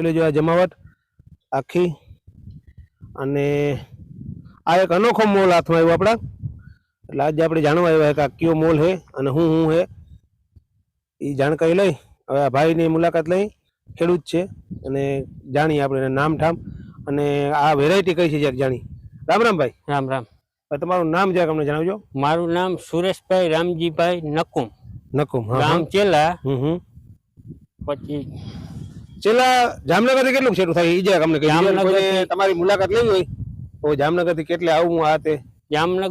જોઈ લેજો આ જમાવટ આખી. અને આ એક અનોખો મોલ હાથમાં આવ્યો આપણા. એટલે આજે આપણે જાણવા આવ્યા કે આ કયો મોલ છે અને હું હું છે એ જાણકારી લઈ હવે આ ભાઈની મુલાકાત લઈ ખેડૂત છે. અને જાણીએ આપણે એના નામ ઠામ અને આ વેરાયટી કઈ છે જરાક જાણી રામ રામ ભાઈ. રામ રામ. તમારું નામ જરાક અમને જણાવજો. મારું નામ સુરેશભાઈ રામજીભાઈ નકુમ. નકુમ રામ ગામ. ચેલા. હમ હમ. પછી છેલ્લા જામનગરથી કેટલું શેરું થાય? એ જરાક અમને જામનગર. તમારી મુલાકાત લેવી હોય તો જામનગરથી કેટલે આવું આ તે જામનગર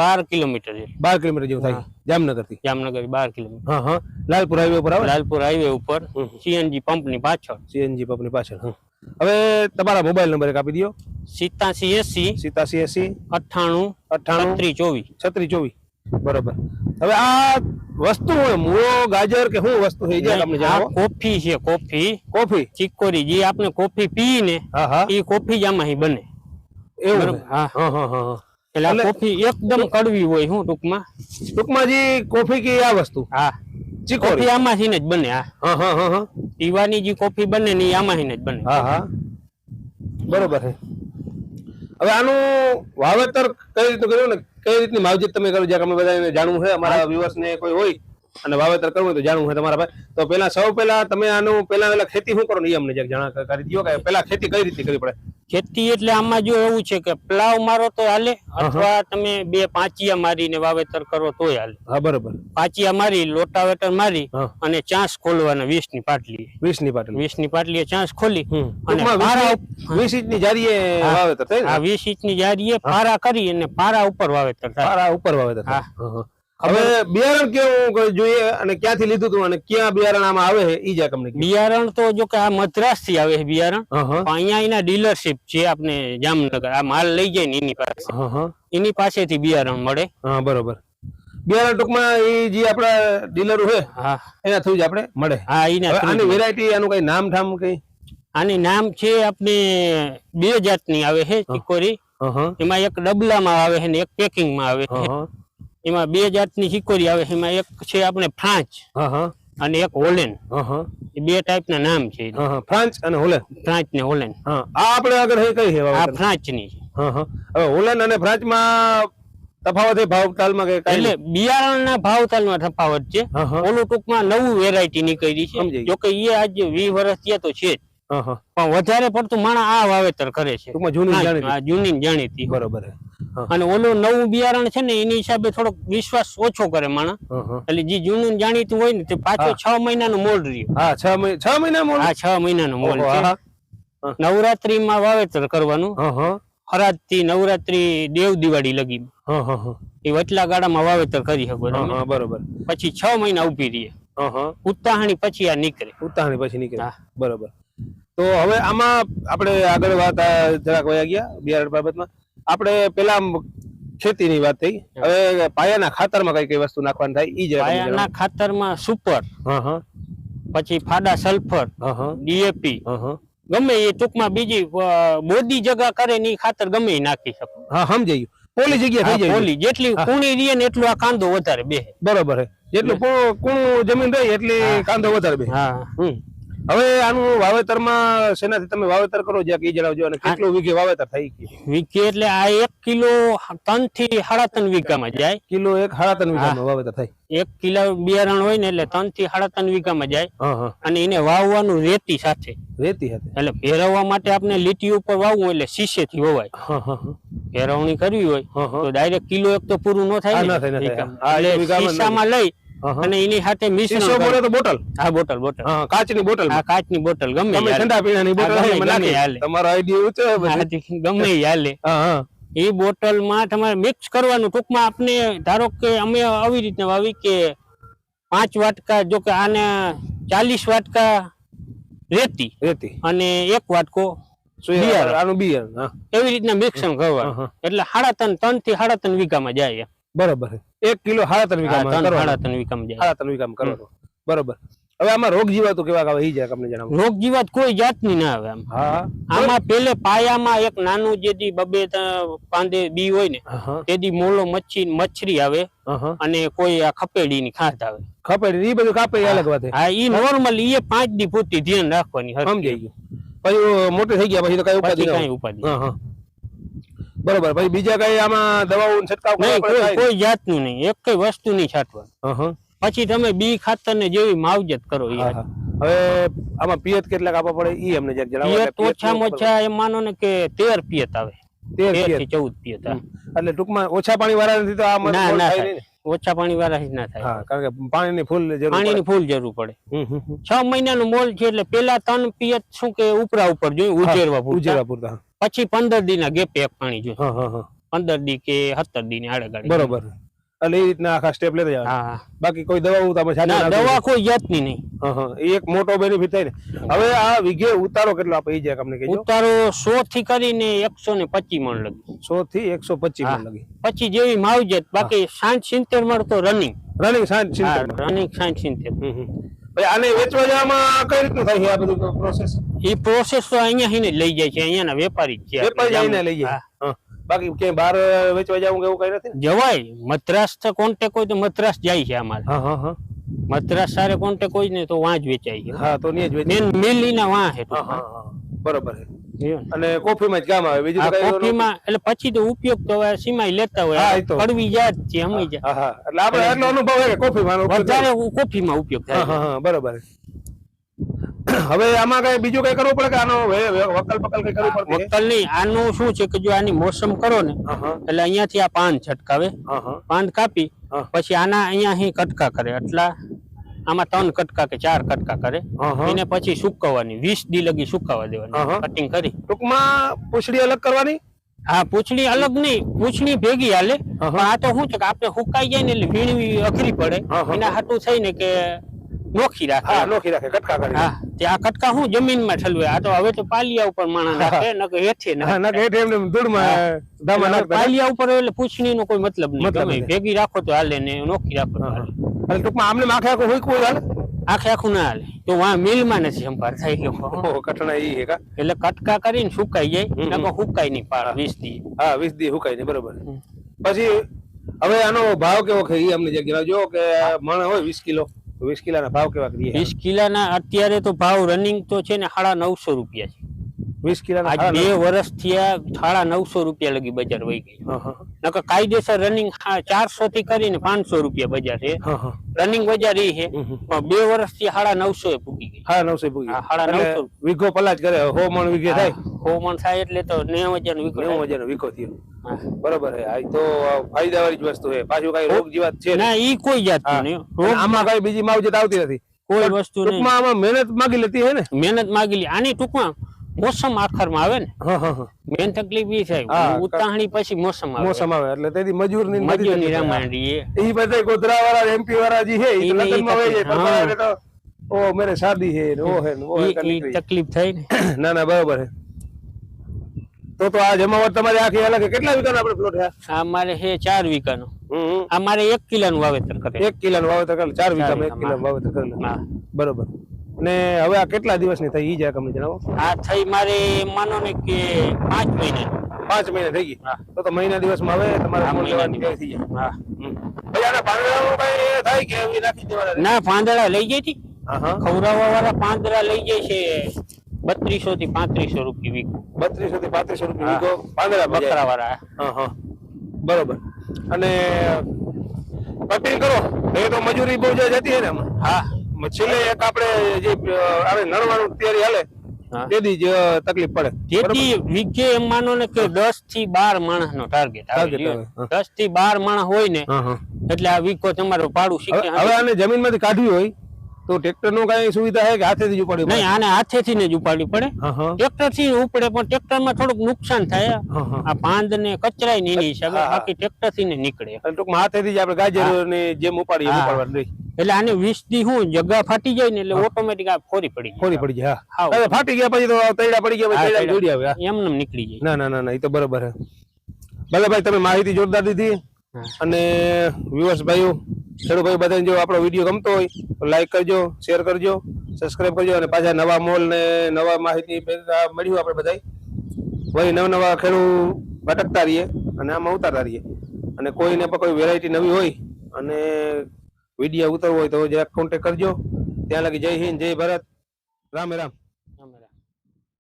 બાર કિલોમીટર છે. બાર કિલોમીટર જેવું થાય. જામનગરથી જામનગર બાર કિલોમીટર. હા હા. લાલપુર હાઈવે ઉપર આવે? લાલપુર હાઈવે ઉપર. સીએનજી પંપની પાછળ. સીએનજી પંપની પાછળ હવે તમારા મોબાઈલ નંબર એક આપી દો સિત્તાસી એસી સિત્તાસી એસી અઠ્ઠાણું અઠ્ઠાણું છત્રીસ ચોવીસ. છત્રીસ ચોવીસ. બરોબર. હવે આ વસ્તુ હોય મૂળો ગાજર કે શું વસ્તુ થઈ જાય તમને આ કોફી છે કોફી. કોફી? ચીકોરી જે આપણે કોફી ને હા એ કોફી જ આમાં બને. એવું હા હા હા એટલે કોફી એકદમ કડવી હોય શું ટૂંકમાં? ટૂંકમાં જે કોફી કે આ વસ્તુ? હા. કોફી આમાંથી જ બને હા. હા હા પીવાની જે કોફી બને ને એ આમાંથી જ બને. હા હા. બરોબર છે. હવે આનું વાવેતર કઈ રીતે કર્યું ને? કઈ રીતની માવજત તમે કરો જ્યાં અમે બધાને જાણવું છે અમારા વ્યુઅર્સ ને કોઈ હોય અને વાવેતર કરવું હોય તો જાણવું છે તમારા ભાઈ તો પેલા સૌ પહેલા તમે આનું પેલા પેલા ખેતી શું કરો? ને એ અમને જરાક જાણ કરી દો કે પેલા ખેતી કઈ રીતે કરવી પડે? ખેતી એટલે આમાં જો એવું છે કે પ્લાવ મારો તો હાલે અથવા તમે બે પાંચિયા મારીને વાવેતર કરો તોય હાલે. હા બરોબર. પાંચિયા મારી લોટાવેટર મારી અને ચાંસ ખોલવાના વીસની પાટલી. વીસની પાટલી. વીસની પાટલીએ ચાંસ ખોલી અને મારા પારા વીસ- ઇંચની જારીએ વાવેતર થાય વીસ ઇંચની જારીએ પારા કરી અને પારા ઉપર વાવેતર થાય. પારા ઉપર વાવેતર હા. હવે બિયારણ કેવું જોઈએ અને ક્યાંથી લીધું હતું અને ક્યાં બિયારણ આમાં આવે છે ઈ અમને બિયારણ તો જો કે આ મદ્રાસથી આવે છે બિયારણ. અહીંયા એના ડીલરશીપ છે આપણે જામનગર આ માલ લઈ જાય ને એની પાસે. એની પાસેથી બિયારણ મળે. હા બરોબર. બિયારણ ટૂંકમાં એ જે આપણા ડીલરો છે હા. એના થ્રુ જ આપણે મળે. હા એના આની વેરાયટી આનું કઈ નામ ઠામ કઈ? આની નામ છે આપણે બે જાતની આવે છે ચીકોરી એમાં એક ડબલામાં આવે છે ને એક પેકિંગમાં આવે છે. હા. એમાં બે જાતની ચીકોરી આવે છે. એમાં એક છે આપણે ફ્રાંચ અને એક હોલેન્ડ હા હા. એ બે ટાઈપના નામ છે હા અને હોલેન્ડ ફ્રાંચ ને હોલેન્ડ હા. આ આપણે આગળ કઈ છે આ ફ્રાંચની છે. હા હા. હવે હોલેન્ડ અને ફ્રાન્સમાં તફાવત એ ભાવ તાલમાં કે એટલે બિયારણના ભાવતાલમાં તફાવત છે. ઓલું ટૂંકમાં નવું વેરાયટી નીકળી છે. જો જોકે એ આજ વીસ વર્ષ થયા તો છે જ. પણ વધારે પડતું માણસ આ વાવેતર કરે છે. જૂની જાણીતી. ને બરોબર અને ઓલું નવું બિયારણ છે ને એની હિસાબે થોડોક વિશ્વાસ ઓછો કરે હા એટલે જે જૂનું જાણીતું હોય ને તે પાછો છ મહિનાનું મોડ રહ્યું. હા છ મહિના નું છ મહિનાનું મોડ છે. હા. નવરાત્રીમાં વાવેતર કરવાનું. હરાજથી નવરાત્રી દેવ દિવાળી લગી. હા હા હા એ વચલા ગાળામાં વાવેતર કરી શકો બરોબર. પછી છ મહિના ઊભી રહીએ ઉત્તાહણી પછી આ નીકળે. ઉતાહણી પછી નીકળે. બરોબર. તો હવે આમાં આપણે આગળ વાત જરાક વયા ગયા બિયારણ બાબતમાં. આપણે પેલા ખેતીની વાત થઈ. હવે પાયાના ખાતરમાં કઈ કઈ વસ્તુ નાખવાની થાય ઈ પાયાના ખાતરમાં સુપર પછી ફાડા સલ્ફર ડીએપી. ગમે એ ટૂંકમાં બીજી બોદી જગા કરે ની ખાતર ગમે નાખી શકો. હા સમજાયું પોલી જગ્યા થઈ જાય. પોલી. જેટલી કુણી રીએ ને એટલું આ કાંદો વધારે બે બરોબર જેટલું કુણું કૂણું જમીન રહી એટલી કાંદો વધારે બે હા હમ. હવે આનું વાવેતરમાં શેનાથી તમે વાવેતર કરો જ્યાં ઈ જણાવજો અને કેટલું વીઘે વાવેતર થઈ ગયું વીઘે એટલે આ એક કિલો ત્રણથી સાડા ત્રણ વીઘામાં જાય. કિલો એક સાડા ત્રણ વીઘામાં વાવેતર થાય. એક કિલો બિયારણ હોય ને એટલે ત્રણથી સાડા ત્રણ વીઘામાં જાય. અને એને વાવવાનું રેતી સાથે. રેતી સાથે? એટલે ભેરવવા માટે આપણે લીટી ઉપર વાવવું એટલે શીશેથી વવાય. હા હા હા. ભેરવણી કરવી હોય તો ડાયરેક્ટ કિલો એક તો પૂરું ન થાય શીશામાં લઈ. અને એની સાથે મિશ્રણ બોલે તો બોટલ? હા બોટલ બોટલ. હા કાચની બોટલ. આ કાચની બોટલ ગમે તમે ઈ ઠંડા પીણાની બોટલ હા, ગમે- નાખી. હાલે. તમારો આઈડિયા ઊંચો. ગમે હાલે. હા હા. એ બોટલમાં તમારે મિક્સ કરવાનું. ટૂંકમાં આપણે ધારો કે અમે આવી રીતે વાવી કે પાંચ વાટકા જો કે આને ચાલીસ વાટકા રેતી રેતી. અને એક વાટકો બિયારણ. આનું બિયારણ હા. એવી રીતના મિક્સન કરવા એટલે સાડા ત્રણ ત્રણથી સાડા ત્રણ વીઘામાં જાય. બરોબર એક કિલો હાડા ત્રણ હા, વીઘામાં ત્રણ. સાડા ત્રણ વીઘામાં જાય. સાડા ત્રણ વીઘામાં કરવાનું. બરોબર. હવે આમાં રોગ જીવાતો કેવા આવે એ જરાક અમને જણાવો. રોગ જીવાત કોઈ જાતની ના આવે આમ. હા. આમાં પેલે પાયામાં એક નાનું જેથી બબે ત- પાંદે બી હોય ને તેદી મોલો મચ્છી મચ્છરી આવે અને કોઈ આ ખપેડી ની ખાત આવે. ખપેડી ઈ બધું કાપે અલગ વાત. હા ઈ નોર્મલ ઈ પાંચ દી પૂરતી ધ્યાન રાખવાની સમજાઈ ગયું. પછી મોટે થઈ ગયા પછી તો કઈ ઉપાધિ કઈ ઉપાધિ હા હા બરોબર. પછી બીજા કઈ આમાં દવાઓ છંટકાવ નહીં કોઈ જાતનું નહીં. એક કઈ વસ્તુ નહીં છાંટવા. હા હા પછી તમે બી ખાતર ને જેવી માવજત કરો. હવે આમાં પિયત કેટલાક આપવા પડે ઈ અમને જરાક જણાવો પિયત ઓછામાં ઓછા એમ માનો ને કે તેર પિયત આવે. તેર તેર પિયત. થી ચૌદ પિયત આવે. એટલે ટૂંકમાં ઓછા પાણી વાળા નથી તો આમાં ના ના. ઓછા પાણી વાળા જ ના થાય. હા કારણ કે પાણીની ફૂલ જરૂર પડે. પાણીની ફૂલ જરૂર પડે. છ મહિના નું મોલ છે એટલે પેલા ત્રણ પિયત શું કે ઉપરા ઉપર જોઈએ ઉજેરવા પૂરતા. ઉજેરવા પૂરતા પછી પંદર દી ના ગેપે એક પાણી જોઈએ. પંદર દી કે સત્તર દી ની આડે બરોબર. એટલે એ રીતના આખા સ્ટેપ લેતા જવા બાકી કોઈ દવા તમે સાથે દવા કોઈ જાતની નહીં. એ એક મોટો બેનિફિટ થાય ને. હવે આ વિઘે ઉતારો કેટલો આપે એ જાય તમને કહેજો. ઉતારો સો થી કરીને એકસો ને પચીસ મણ લગી. સો થી એકસો પચીસ હા. મણ લગી. પછી જેવી માવજત બાકી સાઠ સિત્તેર મણ તો રનિંગ રનિંગ સાંજ સિત્તેર. રનિંગ સાઠ સિત્તેર. હમ, હમ. પછી આને વેચવા જવામાં કઈ રીતનું થાય છે આ બધું પ્રોસેસ એ પ્રોસેસ તો અહીંયા ને જ લઈ જાય છે અહીંયાના વેપારી જ છે. વેપારી જઈને લઈ જાય. બાકી ક્યાંય બહાર વેચવા જવું એવું કઈ નથી જવાય. મદ્રાસ તો કોન્ટેક હોય તો મદ્રાસ જાય છે અમારે હા હા હા. મદ્રાસ સારે કોન્ટેક હોય ને તો વાં જ વેચાય છે. હા તો નહીં જ વેચાય. મેન મિલીના વાં છે હા હા હા. બરોબર છે. અને કોફીમાં જ કામ આવે બીજું કોફીમાં એટલે પછી તો ઉપયોગ તો હવે સીમાઈ લેતા હોય. કડવી જાત છે સમય જાય એટલે આપણે એટલો અનુભવ છે કોફીમાં વધારે કોફીમાં ઉપયોગ થાય બરોબર. હવે આમાં કઈ બીજું કઈ કરવું પડે કે આનો વકલ પકલ કઈ કરવું પડે? વકલ નહીં આનું શું છે કે જો આની મોસમ કરો ને એટલે અહીંયાથી આ પાન છટકાવે. હા હા. પાન કાપી. પછી આના અહીંયા અહીં કટકા કરે એટલા આમાં ત્રણ કટકા કે ચાર કટકા કરે. એને પછી સુકવવાની વીસ દી લગી સુકાવા દેવાની કટિંગ કરી. ટૂંકમાં પૂછડી અલગ કરવાની? હા પૂંછડી અલગ નહીં પૂછડી ભેગી હાલે. આ તો શું છે કે આપણે સુકાઈ જાય ને એટલે વીણવી અઘરી પડે. એના હાટું થઈને કે નોખી હા રાખે નોખી રાખે કટકા કરી હા તે આ કટકા શું જમીનમાં ઠલવે? આ તો હવે તો પાલિયા ઉપર માણસ નાખે નકર હેઠે હા નાખે. ના કે એમને ધૂળમાં ધામા એટલે નાખતા પાલિયા ઉપર એટલે પૂંછડી નો કોઈ મતલબ નહીં. મતલબ ગમે નથી. ભેગી રાખો તો હાલે ને નોખી રાખો તો હા, હાલે. હા. એટલે ટૂંકમાં આમને માખે આખું હુંકવું હાલે. આખે આખું ના હાલે. તો વાં મિલમાં નથી સંભાળ થાય કે ઓહો, કઠણા ઈ હે કા? એટલે કટકા કરીને સુકાઈ જાય હમ, હમ. નકર હુકાય નહીં પાડ વીસ દી. હા વીસ દી હુકાય ને બરોબર. પછી હવે આનો ભાવ કેવો છે? ઈ અમને જરા જણાવજો કે મણ હોય વીસ કિલો. તો વીસ કિલાના ભાવ કેવા વીસ કિલાના અત્યારે તો ભાવ રનિંગ તો છે ને સાડા નવસો રૂપિયા છે. વીસ કિલોના આજ હા, બે વર્ષથી આ સાડા નવસો રૂપિયા લગી બજાર વહી ગઈ. હા, હા, નકર કાયદેસર રનિંગ ચારસો થી કરીને પાંચસો રૂપિયા બજાર છે. હા, હા. રનિંગ બજાર એ છે. હમ, હમ. પણ બે વર્ષથી સાડા નવસો એ પૂગી ગઈ. હા નવસો પૂગી હા, સાડા એટલે નવસો. વીઘો પલાજ કરે હો મણ વીઘે થાય. હોમણ થાય એટલે તો નેવ હજાર નો વિકલ્પ નેવું હજારનો વીઘો થયો. હા. બરોબર હે આ ઈ તો ફાયદા વાળી જ વસ્તુ છે. પાછું કઈ રોગ જીવાત છે નહીં. ના ઈ કોઈ જાત હા. નહીં. અને રોગ આમાં કઈ બીજી માવજત આવતી નથી. કોઈ વસ્તુ નહીં. ટૂંકમાં આમાં મહેનત માગી લેતી હે ને. મહેનત માગી લી. આની ટૂંકમાં મોસમ આખરમાં આવે ને? મેન તકલીફ એ થાય ઉતાહણી પછી મોસમ આવે. મોસમ આવે એટલે તેથી મજૂરની મજૂરની રામાયણ એ. બધા ગોધરા વાળા એમપી વાળા જે છે એ ઓ મેરે શાદી હે ઓ હે ઓ. તકલીફ થાય ને? ના ના બરોબર હે. તો તો આ જમાવટ તમારે આખી અલગ કેટલા વીઘાનો આપણે પ્લોટ છે આ? મારે છે ચાર વીઘાનો. હમ, હમ. આ મારે એક કિલોનું વાવેતર કરે. એક કિલોનું વાવેતર કરે ચાર વીઘામાં એક વીઘામાં. કિલોનું વાવેતર કરે. બરોબર. ને હવે આ કેટલા દિવસની થઈ જાય અમને જણાવો. આ થઈ મારે માનો ને કે પાંચ મહિના. પાંચ મહિના થઈ ગઈ. તો તો મહિના દિવસમાં હવે તમારે આમ લેવાની તૈયારી થઈ જાય. હા ભાઈ આના પાંદડાઓ કઈ થાય કે એવી રાખી દેવાના ના પાંદડા લઈ જાય હા ખવડાવવા વાળા પાંદડા લઈ જાય છે. બત્રીસો થી પાંત્રીસો રૂપિયા વીકો બત્રીસો થી પાંત્રીસો રૂપિયા વીકો પાંદડા બકરા વાળા હા હા. બરોબર. અને કટિંગ કરો. એ તો મજૂરી બહુ જતી હે ને હા. છેલ્લે એક આપણે જે આવે નરવાનું તૈયારી હાલે તેથી જ તકલીફ પડે. તેથી વીઘે એમ માનો ને કે દસથી બાર માણસ નો ટાર્ગેટ આવે થી બાર માણસ હોય ને એટલે આ વીઘો તમારો પાડું શીખે. હવે આને જમીનમાંથી કાઢવી હોય તો ટ્રેક્ટર નો કઈ સુવિધા છે કે હાથેથી જ ઉપાડવી પડે? નહીં આને હાથેથી ને જ ઉપાડવી પડે. ટ્રેક્ટરથી ઉપડે પણ ટ્રેક્ટરમાં થોડુંક નુકસાન થાય. આ પાંદ ને કચરાય ને એની હિસાબે. બાકી ટ્રેક્ટરથી ને નીકળે. ટૂંકમાં હાથેથી જ આપણે ગાજર ને જેમ ઉપાડીએ ઉપાડવા. ઉપાડવાનું નહીં. એટલે આને વીસ દી હું જગ્યા ફાટી જાય ને એટલે ઓટોમેટિક આ ફોરી પડી ફોરી પડી જાય હા. ફાટી ગયા પછી તો તૈડા પડી ગયા તૈડા. જોડી આવે. એમને એમ નીકળી જાય. ના ના ના ના એ તો બરોબર છે. ભલે ભાઈ તમે માહિતી જોરદાર દીધી. અને વ્યુઅર્સ ભાઈઓ ખેડૂત ભાઈ બધાને જો આપણો વીડિયો ગમતો હોય તો લાઈક કરજો શેર કરજો સબસ્ક્રાઈબ કરજો અને પાછા નવા મોલ ને નવા માહિતી મળ્યું આપણે બધા વળી નવા નવા ખેડૂત ભટકતા રહીએ અને આમાં ઉતારતા રહીએ. અને કોઈને પણ કોઈ વેરાયટી નવી હોય અને વીડિયો ઉતરવો હોય તો જરાક કોન્ટેક કરજો. ત્યાં લગી જય હિન્દ, જય ભારત. રામે રામ.